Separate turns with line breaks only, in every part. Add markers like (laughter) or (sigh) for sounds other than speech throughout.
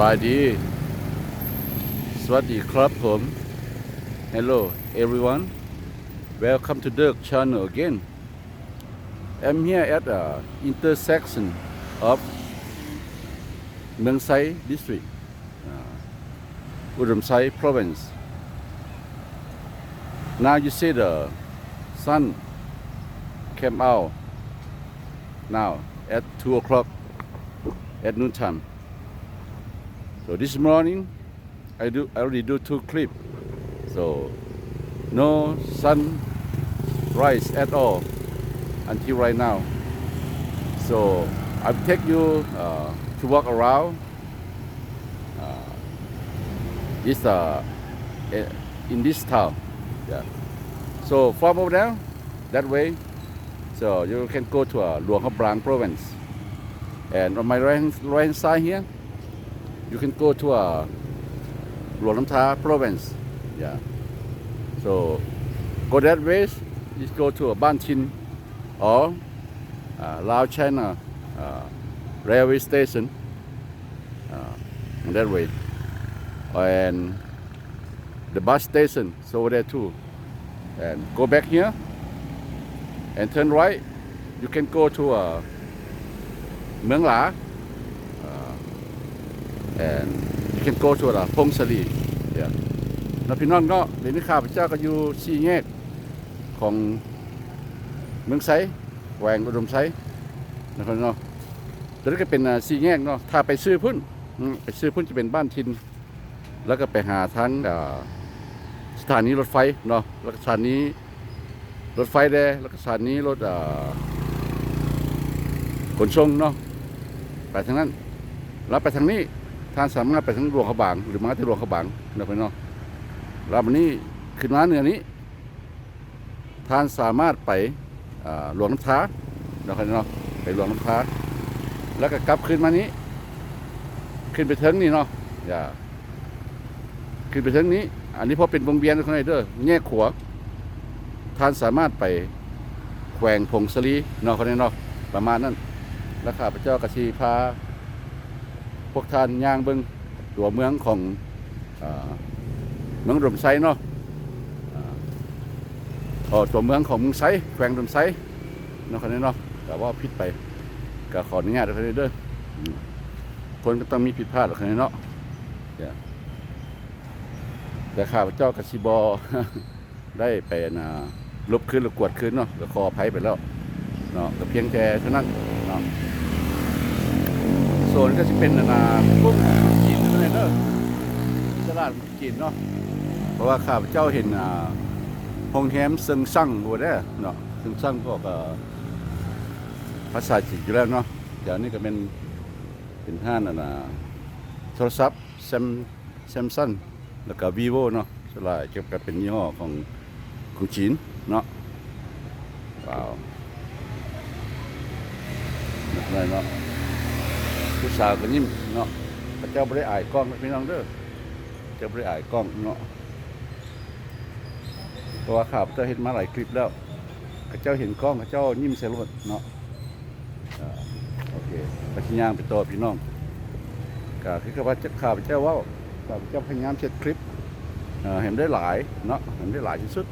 บายดี สวัสดีครับผม Hello everyone Welcome to Dirk channel again I'm here at the intersection of เมืองไซ district uh, อุดมไซ province Now you see the sun came out now at 2 o'clock at noon time So this morning, I do I already do two clip. So no sun rise at all until right now. So I'll take you uh, to walk around. Uh, this uh, eh, in this town. Yeah. So from over there, that way, so you can go to uh, Luang Prabang province. And on my right right side here, you can go to uh, Nam province. Yeah. So go that way, you go to uh, Ban Chin or uh, Lao China uh, railway station. Uh, that way. And the bus station is over there too. And go back here and turn right. You can go to uh, Muang La. And you can go to the พงศลี yeah แล้วพี่น้องเนาะเดี๋ยวนี้ข้าพเจ้าก็อยู่สี่แยกของเมืองไซแหวงอุดมไซนะครับเนาะแล้วก็เป็นอ่าสี่แยกเนาะถ้าไปซื้อพุ่นไปซื้อพุ่นจะเป็นบ้านทิน แล้วก็ไปหาทั้งสถานีรถไฟเนาะแล้วก็สถานีรถไฟแดงแล้วก็สถานีรถอ่าขนส่งเนาะไปทางนั้น แล้วไปทางนี้ ท่านสามารถไปทางหลวงขบาง หรือมาที่หลวงขบางนะพี่น้องแล้ววันนี้ขึ้นมาเหนือนี้ ท่านสามารถไปหลวงน้ำท้านะพี่น้องไปหลวงน้ำท้าแล้วก็กลับขึ้นมานี้ ขึ้นไปเทิงนี่เนาะอย่าขึ้นไปเทิงนี้ อันนี้พราะเป็นวงเวียนข้างในเด้อแง่ขวาท่านสามารถไปแขวงพงศลีนาะคนนี้นาะประมาณนั้น แล้วข้าพเจ้ากระชีพา พวกท่านย่างเบิงตัวเมืองของเมืองรมไซเนาะอ่าอ๋อตัวเมืองของเมืองไซแขวงรมไซเนาะคนนี้เนาะแต่ว่าผิดไปก็ขออนุญาตด้วยคนนี้เด้อคนก็ต้องมีผิดพลาดหรอกคนนี้เนาะแต่ข้าพเจ้ากับซิบอได้ไปนะลบคืนหรือกวดคืนเนาะก็ขออภัยไปแล้วเนาะก็เพียงแต่เท่านั้นเนาะ โซนก็จะเป็นนาพวกจีนเท่านั้นเด้อตลาดจีนเนาะเพราะว่าข้าพเจ้าเห็นอ่าโรงแรมซิงซั่งบัวได้เนาะซิงซั่งก็ก็ภาษาจีนอยู่แล้วเนาะเดี๋ยวนี้ก็เป็นเป็นห้านนะนะโทรศัพท์แซมแซมซังแล้วก็วีโวเนาะสลายเกี่ยวกับเป็นยี่ห้อของของจีนเนาะว้าวนั่นเนาะ ผู้สาวก็ยิ้มเนาะพระเจ้าบริอายกล้องพี่น้องเด้อเจ้าบริอายกล้องเนาะเพราะว่าข่าวเจ้าเห็นมาหลายคลิปแล้วพระเจ้าเห็นกล้องพระเจ้ายิ้มใส่รถเนาะโอเคไปที่ย่างไปต่อพี่น้องก็คือกับว่าเจ้าข่าวพระเจ้าว่าข่าวพระเจ้าพยายามเช็ดคลิปเห็นได้หลายเนาะเห็นได้หลายที่สุด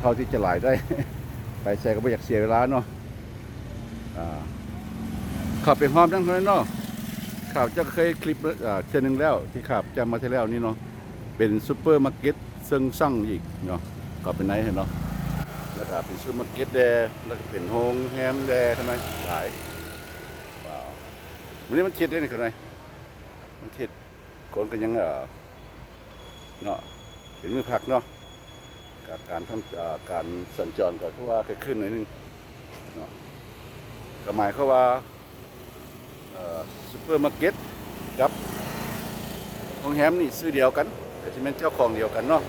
เท่าที่จะหลายได้ ไปใส่ก็ไม่อยากเสียเวลาเนาะ ขับไปหอมทั้งนั้นเนาะข่าวจะเคยคลิปอ่าเช่นหนึ่งแล้วที่ขับจะมาที่แล้วนี่เนาะเป็นซูเปอร์มาร์เก็ตซึ่งสั่งอีกเนาะก็เป็นไหนเห็นเนาะแล้วก็เป็นซูเปอร์มาร์เก็ตแดแล้วก็เป็นโฮงแฮมแดทำไมหลายว้าววันนี้มันเท็ดได้ไหมคนไหนมันเท็ดคนก็ยังเออเนาะเป็นมือพักเนาะกับการทำอ่าการสัญจรก็คือว่าเคยขึ้นหน่อยนึงเนาะก็หมายเขาว่า ซูเปอร์มาร์เก็ตกับโรงแรมนี่ซื้อเดียวกันแต่ที่เป็นเจ้าของเดียวกันเนาะ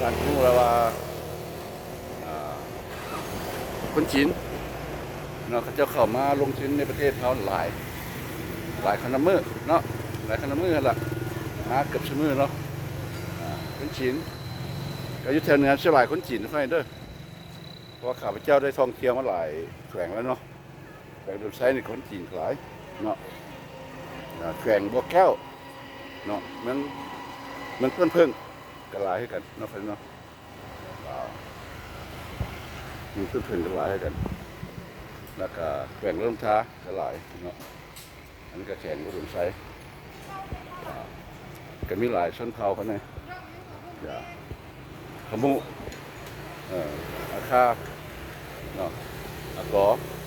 การพูดว่าอ่าคนจีนเนาะเขาเจ้าเข้ามาลงทุนในประเทศเขาหลาย หลายคันละมือเนาะหลายคันละมือขนละหาเกือบชั่วมือเนาะคนจีนก็ยุทธเนื้อเชื่อหลายคนจีนค่อยเด้อเพราะว่าข้าพเจ้าได้ท่องเที่ยวมาหลายแขวงแล้วเนาะ แบ่งดูไซส์ในคนจีนหลายเนาะอ่าแขวงบัวแก้วเนาะเมืองเมืองต้นพึ่งก็หลายให้กันเนาะเพิ่นเนาะว้าวเมืองต้นพึ่งก็หลายให้กันแล้วก็แขวงเริ่มท้าก็หลายเนาะอันนี้ก็แขวงอุดมไซอ่าก็มีหลายชนเผ่าเขาเนี่ยอย่าขมุเอ่ออาคาเนาะอากอเนาะ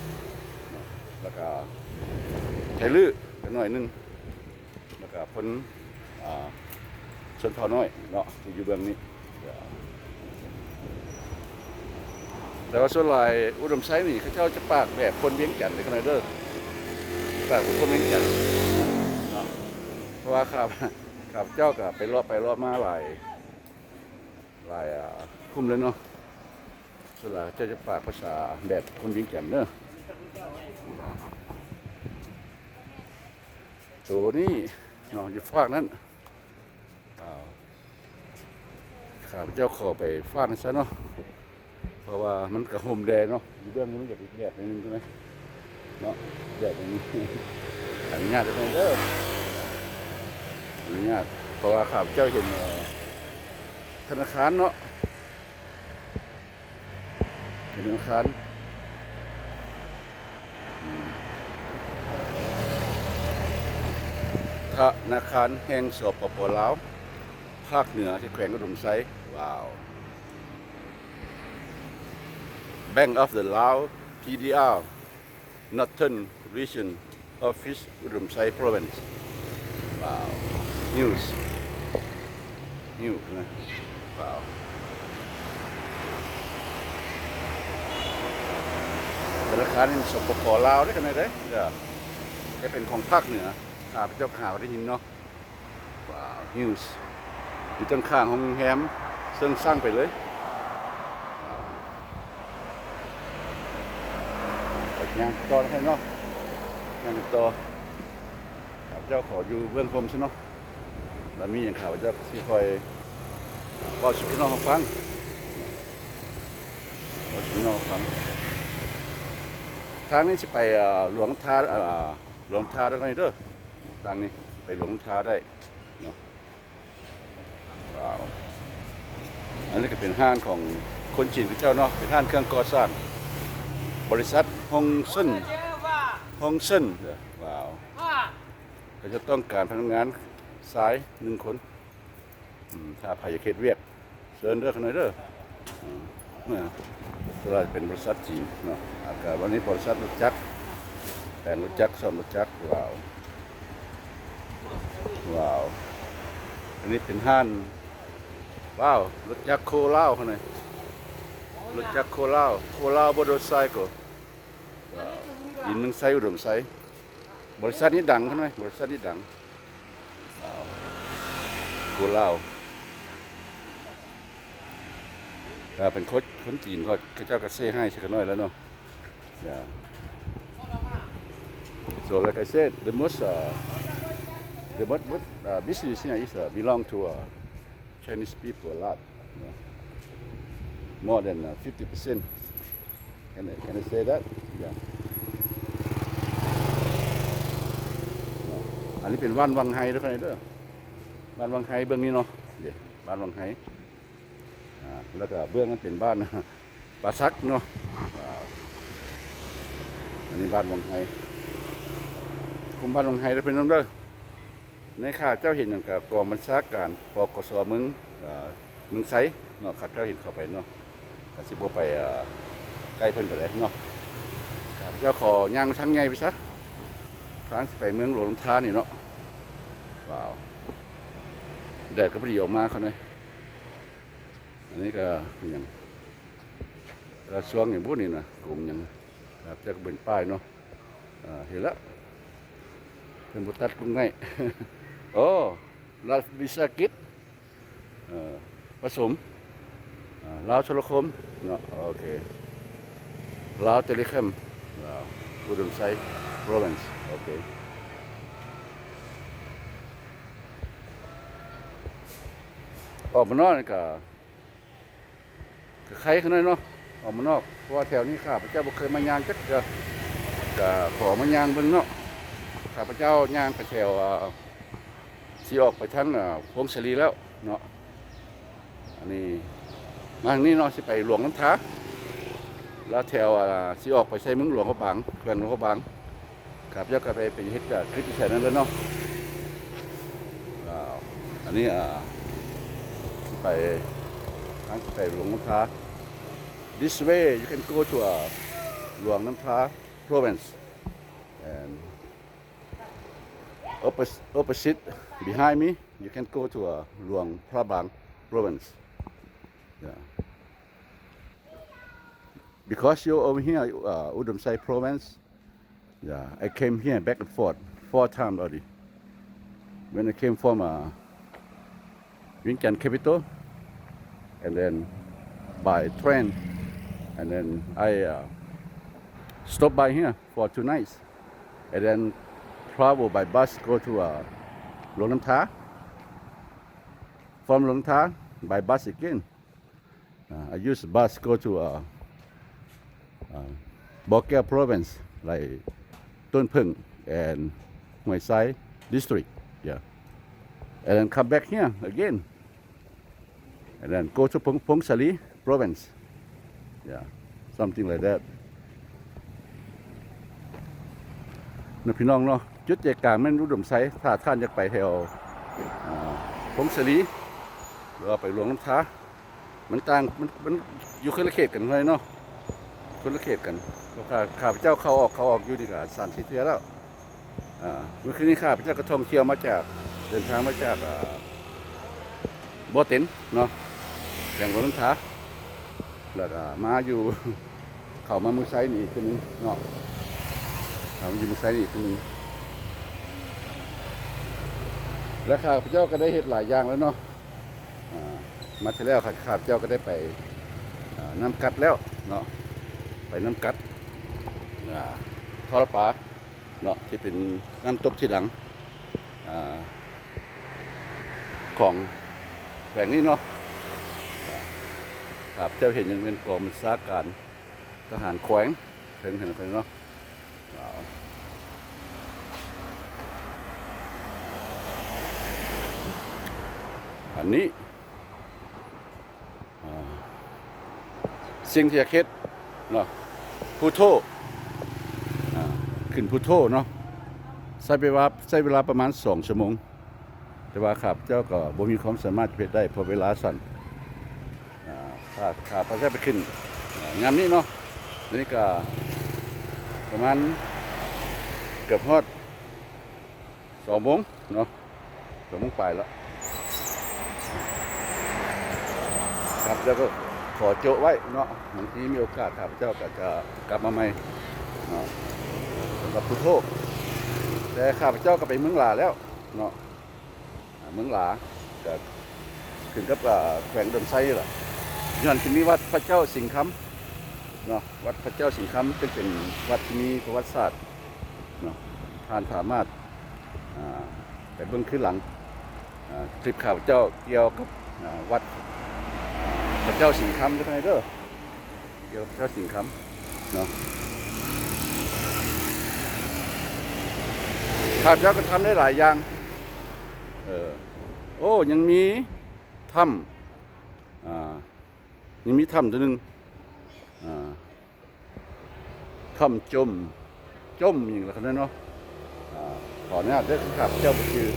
แล้วก็ไทลื้อกันหน่อยนึงแล้วก็พ้นชนเผ่าน้อยเนาะที่อยู่เบื้องนี้ แต่ว่าส่วนลายอุดมไซนี่เขาเจ้าจะปากแบบคนเวียงจันทน์เลยขนาดเด้อปากแบบคนเวียงจันทน์เนาะเพราะว่าข้าพข้าพเจ้าก็ไปรอบไปรอบมาหลายหลายอ่าคุ้มเลยเนาะส่วนหลายเจ้าจะปากภาษาแบบคนเวียงจันทน์เด้อ ตัวนี้นาะอยู่ฝากนั้นข้าพเจ้าขอไปฟาดนั่นซะเนาะเพราะว่ามันกระห่มแดดเนาะอยู่เบื้องนี้มันจะอีกแดดหนึงใช่ไหมเนาะแดดอย่างนี้อนุญาตจะต้องเด้ออนุญาตเพราะว่าข้าพเจ้าเห็นธนาคารเนาะธนาคารอืม ธนาคารแห่งสปปลาว ภาคเหนือที่แขวงอุดมไซว้าว Bank of the Lao PDR Northern Region Office Urumsai Province Wow News News นะ Wow ธนาคารสปปลาวได้กันไหนเด้เด้อจะเป็นของภาคเหนือ ข้าพเจ้าข่าวได้ยินเนาะ Wow News อยู่ข้างๆของแฮมซึ่งสร้างไปเลยยังต่อให้เนาะยังต่อข้าพเจ้าขออยู่เบื้องพรมใช่เนาะแล้วมีอย่างข่าวพเจ้าที่คอยบอกสุพี่น้องเขาฟังบอกสุพี่น้องเขาฟังทางนี้จะไปหลวงทาเอ่อหลวงทาได้ไหมเด้อ ทางนี้ไปหลวงทาได้เนาะว้าวอันนี้ก็เป็นห้างของคนจีนพระเจ้าเนาะเป็นห้างเครื่องก่อสร้างบริษัทฮงเซินฮงเซินเด้อว้าวก็จะต้องการพนักงานสายหนึ่งคนถ้าพายาเขตเวียกเชิญเด้อขน่อยเด้ออืมเนี่ยเราเป็นบริษัทจีนเนาะอากาศวันนี้บริษัทรถจักรแต่รถจักรซ่อมรถจักรว้าว ว้าว อันนี้เป็นห้านว้าวรถจักรโคเล่าวขน่อยรถจักรโคเล่าโคเล่าบนรถไซค์ก็ว้าวอินหนึ่งไซอุดมไซบริษัทนี้ดังใช่ไหมบริษัทนี้ดังอ้าวกูเล่าถ้าเป็นคนคนจีนก็เจ้าก็เซ่ให้สักน่อยแล้วเนาะ yeah so like I said the most uh, the most, most uh, business here is uh, belong to uh, Chinese people a lot you know. more than uh, 50 percent can I, can I say that yeah อันนี้เป็นบ้านวังไฮด้วยกันเด้อบ้านวังไฮเบื้องนี้เนาะเดี๋ยวบ้านวังไฮอ่าแล้วก็เบื้องนั้นเป็นบ้านปลาซักเนาะอันนี้บ้านวังไฮคุมบ้านวังไฮได้เป็นน้ำเด้อ ในข่าวเจ้าเห็นอย่างกับกองบัญชาการปกสมึงอ่ามึงไซเนาะขัดเจ้าเห็นเข้าไปเนาะกสิบไปใกล้เพิ่นไปเลยเนาะเจ้าขอย่างทั้งไงไปซะทางไปเมืองหลวงท่านี่เนาะว้าวแดดก็พอดีออกมาเขาเลยอันนี้ก็อย่างกระทรวงอย่างพวกนี้นะกลุ่มอย่างครับจะเป็นป้ายเนาะเห็นแล้วเป็นบุตัดกรุงไง โอ้ลาวิสากิจเอ่อผสมอ่าลาวโทรคมเนาะโอเคลาวเทเลคอมลาวอุดมไซ province โอเคออกมานอกนี่ก็ก็ใครขนาดเนาะออกมานอกเพราะว่าแถวนี้ข้าพเจ้าบ่เคยมายางจักจะจะขอมายางเบิ่งเนาะข้าพเจ้าย่างไปแถวอ่า สีออกไปทางอ่าพงศรีแล้วเนาะอันนี้มาทางนี้เนาะสิไปหลวงน้ำท้าแล้วแถวสีออกไปใช้มืองหลวงเขาบางเขื่อนหลวงเขาบางข้าพเจ้าก็ไปเป็นเฮ็ดกับคลิปที่ใส่นั้นแล้วเนาะอ่าอันนี้อ่าไปทางไปหลวงน้ำท้า this way you can go to uh, Luang Namtra province and opposite, opposite behind me. You can go to uh, Luang Prabang province. Yeah. because you're over here uh, Udom Sai province yeah I came here back and forth four times already. When I came from uh, Vientiane capital and then by train and then I uh, stopped by here for two nights, and then travel by bus go to uh, Luang Nam Tha. From Luang Tha by bus again. Uh, I use bus go to uh, uh, Bokea province like Tôn Phung and Hoi Sai district. Yeah, and then come back here again, and then go to Phung Phung Sali province. Yeah, something like that. นะพี่น้องเนาะ จุดใจกลางแม่นรุดมไซถ้าท่านอยากไปแถวพงศรีหรือว่าไปหลวงน้ำท้ามันต่างมันมันอยู่คนละเขตกันเลยเนาะคนละเขตกันเพราะข้าข้าพเจ้าเขาออกเขาออกอยู่ดีกับสามสิเทือแล้วอ่าเมื่อคืนนี้ข้าพเจ้าก็ท่องเที่ยวมาจากเดินทางมาจากบ่อเต็นเนาะแข่างหลวงน้ำท้าแล้วก็มาอยู่เขามามือไซนี่คนนึงเนาะเอามาอยู่มือซ้ายนี่คนนึง แล้วข้าพเจ้าก็ได้เห็ดหลายอย่างแล้วเนาะอ่ามาที่แล้วข้าพเจ้าก็ได้ไปน้ำกัดแล้วเนาะไปน้ำกัดทอดปาเนาะที่เป็นน้ำตกที่หลังอของแหล่งนี้เนาะอ่าข้าพเจ้าเห็นยังเป็นกองบัญชาการทหารแขวงเห็นเห็นไปเนาะ นนี้สิ่งที่จะเค็ดเนาะพุทโธขึ้นพุทโธเนาะใช้เวลาใช้เวลาประมาณสองชั่วโมง แต่ว่าข้าพเจ้าก็บ่มีความสามารถเพ็ดได้เพราะเวลาสั้นอ่าถ้าขาพเจ้าไปขึ้นงานนี้เนาะนนี้ก็ประมาณเกือบฮอดสองโมงเนาะสองโมงไปแล้ว ครับแล้วก็ขอโจไว้เนาะบางทีมีโอกาสข้าพเจ้าก็จะกลับมาใหม่เนาะสำหรับพุทโธแต่ข้าพเจ้าก็ไปเมืองหลาแล้วเนาะเมืองหลาก็ขึ้นกับแขวงดอนไซล่ะย้อนที่มีวัดพระเจ้าสิงห์คำเนาะวัดพระเจ้าสิงห์คำซึ่งเป็นวัดที่มีประวัติศาสตร์เนาะทานสามารถอ่าไปเบื้องขึ้นหลังคลิปข่าวเจ้าเกี่ยวกับวัด เจ้าสิงคำใช่ไหมเด้อเกี่ยวกับเจ้าสิงคำเนาะข้าพเจ้าก็ทำได้หลายอย่างเออโอ้ยังมีถ้ำอ่ายังมีถ้ำตัวหนึ่งอ่าถ้ำจมจมอย่างไรกันเนาะอ่าขออนุญาตเด้อข้าพเจ้าก็คือ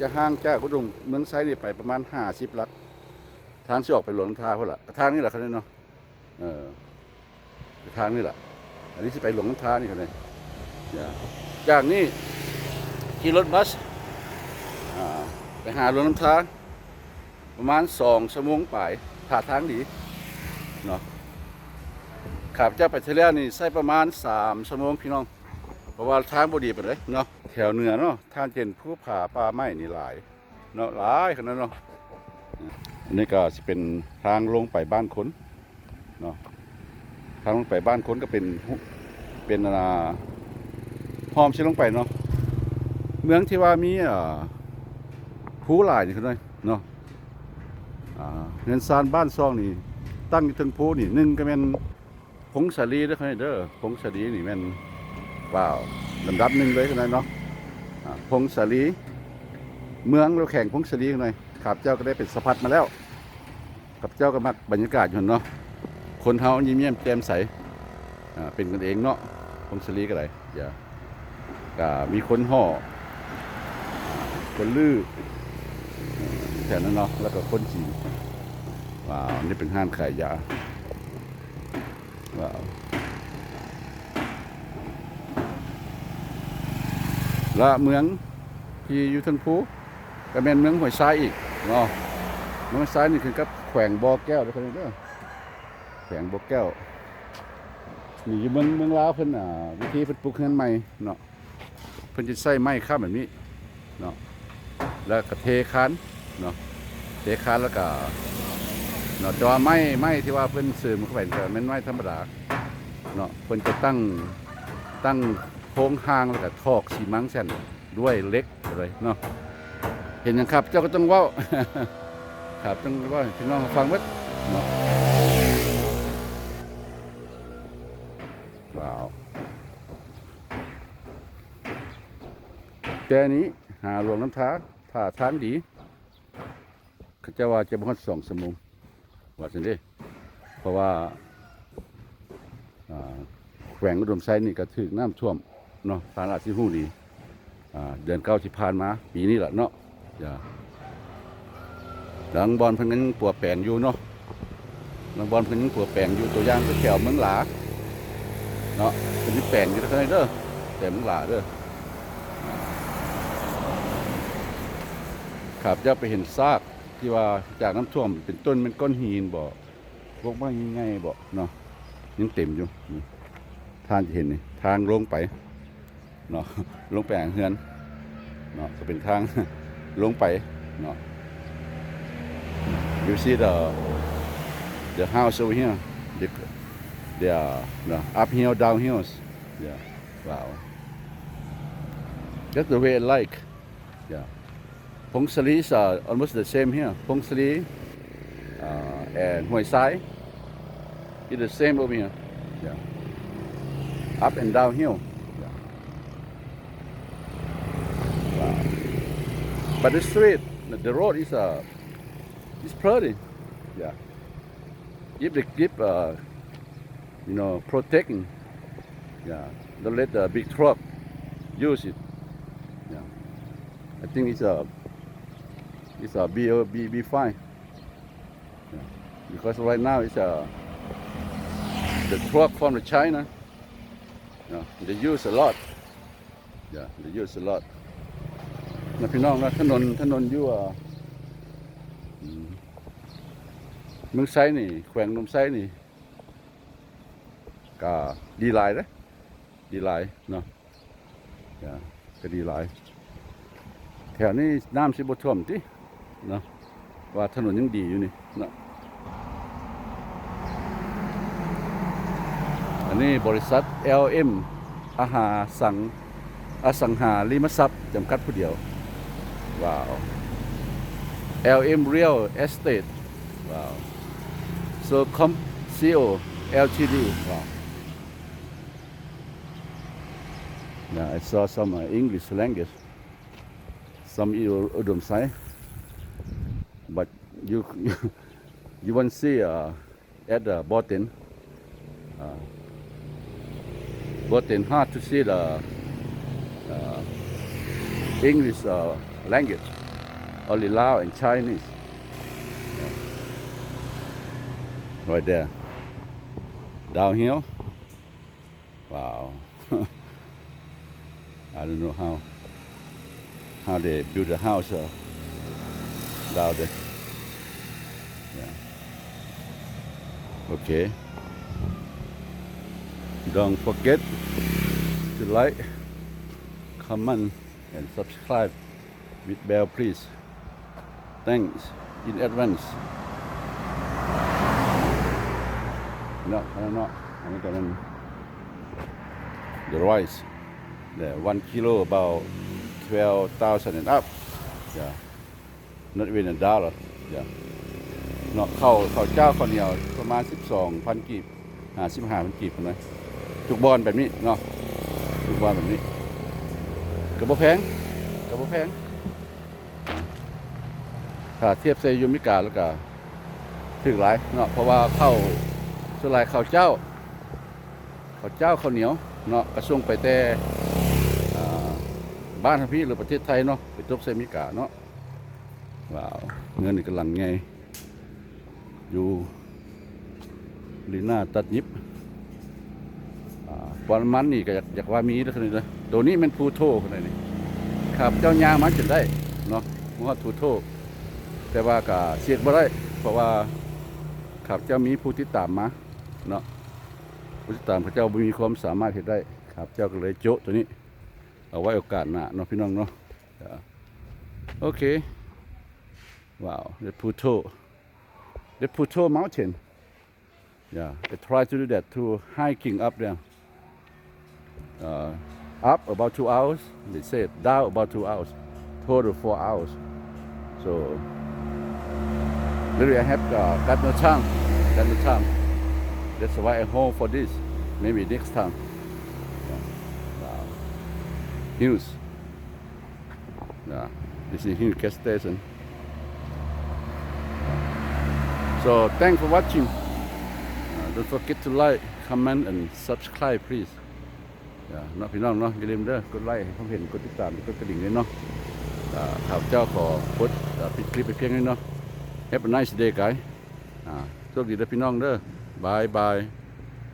จะห่างจากกุดมเมืองไซนี่ไปประมาณห้าสิบลัก ทางที่ออกไปหลวงน้ำทาเพื่อละทางนี้แหละครับเนาะเออทางนี้แหละอันนี้ที่ไปหลวงน้ำทานี่ครับเนี่ยจากนี้ขี่รถบัสไปหาหลวงน้ำทาประมาณสองชั่วโมงไปผ่าทางดีเนาะขับเจ้าไปเทเลนี่ใช้ประมาณสามชั่วโมงพี่น้องเพราะว่าทางบดีไปเลยเนาะแถวเหนือเนาะทางเจนผู้ผ่าป่าไม้นี่หลายเนาะหลายขนาดเนาะ อันนี้ก็จะเป็นทางลงไปบ้านคนเนาะทางลงไปบ้านคนก็เป็นเป็นอ่าห้อมชิลงไปเนาะเมืองที่ว่ามีอ่าผู้หลายนี่คือไงเนาะอ่าเงินซานบ้านซองนี่ตั้งอยู่ถึงผู้นี่หนึ่งก็เป็นผงสาลีด้อครับเด้อผงสาลีนี่แม่นเปล่าลำดับหนึ่งเลยกันหน่อยเนาะอ่าพงศาลีเมืองเราแข่งพงศาลีกันหน่อย ข้าพเจ้าก็ได้เป็นสะพัดมาแล้วข้าพเจ้าก็มักบรรยากาศอยู่เนาะคนเฮายิ้มแย้มแจ่มใสอ่าเป็นกันเองเนาะพงศาลีก็ได้อย่าก็มีคนห่อคนลือแค่นั้นเนาะแล้วก็คนจีนว้าวนี่เป็นห้างขายยาว้าวและเมืองที่อยู่ทังภูก็เป็นเมืองหวยทรายอีก เนาะเมืองห้ายนี่คือกับแขวงบ่อแก้วด้อเพิ่นเด้อแขวงบ่อแก้วนี่อยู่เมืองเมืองลาวเพิ่นอ่าวิธีเพิ่นปลูกเฮือนใหม่เนาะเพิ่นจะใส่ไม้ค้ำแบบนี้เนาะแล้วก็เทคานเนาะเทคานแล้วก็เนาะจอไม้ไม้ที่ว่าเพิ่นซื้อมาเข้าไปก็แม่นไม้ธรรมดาเนาะเพิ่นจะตั้งตั้งโค้งหางแล้วก็ทอกสีมังเส้นด้วยเล็กอะไรเนาะ เห็นยังครับ เจ้าก็ต้องว่าครับต้องว่าพี่น้องฟังวัดเนาะว้าวแต่นี้หาหลวงน้ำท้าผ่าทางดีเขาจะว่าจะบ่ฮอดสองสมุงว่าจังเด้เพราะว่าอ่าแขวงอุดมไซนี่ก็ถึกน้ำท่วมเนาะทานอาจสิฮู้ดีเดือนเก้าที่ผ่านมา ปีนี้แหละเนาะ อย่าหลังบอลเพิ่นยังปัวแปลงอยู่เนาะหลังบอลเพิ่นยังปัวแปลงอยู่ตัวอย่างคือแถวเมืองหลาเนาะเพิ่นแปลงอยู่ท่านั้นเด้อแต่เมืองหลาเด้อครับจะไปเห็นซากที่ว่าจากน้ำท่วมเป็นต้นเป็นก้อนหินบ่พวกว่ายังไงบ่เนาะยังเต็มอยู่ท่านจะเห็นนี่ทางลงไปเนาะลงไปอ่างเฮือนเนาะก็เป็นทาง ลงไปเนาะ you see the the house over here the the the uphill downhills yeah wow that's the way I like yeah Pong Sali is uh, almost the same here Pong Sali uh, and Hoi Sai is the same over here yeah up and downhill. Yeah. But the street, the- road is uh, is pretty. Yeah. If they keep uh, you know, protecting. Yeah. Don't let the big truck use it. Yeah. I think it's a it's a be be be fine. Yeah. Because right now it's a the truck from the China. Yeah, they use a lot. Yeah, they use a lot นะพี่น้องนะถนนถนนยู่อะอืมเมืองไซนี่ แขวงนมไซนี่ก็ดีหลายเลยดีหลายเนาะอย่าก็ดีหลาย แถวนี้น้ำสิบท่วมติเนาะว่าถนนยังดีอยู่นี่เนาะอันนี้บริษัท LM อาหาสังอสังหาริมทรัพย์จำกัดผู้เดียว Wow. LM Real Estate. Wow. So Com CO LTD. Wow. Now I saw some uh, English language, some Udom sign, but you you, (laughs) you won't see uh, at the bottom. Uh, bottom hard to see the uh, English. Uh, language, only Lao and Chinese. Right there. Down here. Wow. (laughs) I don't know how how they build a house uh, down there. Yeah. Okay. Don't forget to like, comment, and subscribe with bell please thanks in advance เนาะเนาะอันนี้ก็เป็น the rice yeah one kilo about twelve and up yeah not even a dollar yeah เนาะเข้าเข้าเจ้าข้าวเหนียวประมาณสิบสองพันกีบหาสิบห้าพันกีบนะจุกบอลแบบนี้เนาะจุกบอลแบบนี้กระโปงแพงกระโปงแพง ถ้าเทียบเซยูมิกาแล้วก็ถึงหลายเนาะเพราะว่าเข้าส่วนหลายข้าวเจ้าข้าวเจ้าข้าวเหนียวเนาะกระส่งไปแต่บ้านพี่หรือประเทศไทยเนาะไปจบเซมิกาเนาะว้าวเงินกำลังไงอยู่ลีน่าตัดยิบอ่าบอลมันนี่ก็อยากอยากว่ามีแล้วคนนี้เลยตัวนี้มันพูโทคนนี้นี่ครับเจ้ายางมันจะได้เนาะมันว่าทูโท แต่ว่าก็เสียดบ่ได้ เพราะว่าครับเจ้ามีผู้ติดตามมาเนาะผู้ติดตามพระเจ้าบ่มีความสามารถเฮ็ดได้ครับเจ้าก็เลยโจะตัวนี้ เอาไว้โอกาสหน้าเนาะพี่น้องเนาะโอเคว้าว the Puto the Puto mountain Yeah, I try to do that to hiking up there. Uh, up about two hours. They said down about two hours. Total four hours. So really I have uh, got no time. Got no time. That's why I home for this. Maybe next time. Yeah. Wow. Hughes. Yeah. This is Hughes gas station. So thanks for watching. Uh, don't forget to like, comment, and subscribe, please. อย่าเนาะพี่น้องเนาะอย่าลืมเด้อกดไลค์ให้ผมเห็นกดติดตามกดกระดิ่งด้วยเนาะข่าวเจ้าขอพดอ่าปิดคลิปไปเพียงนี้เนาะ Have a nice day guys อ่าโชคดีนะพี่น้องเด้อบายบาย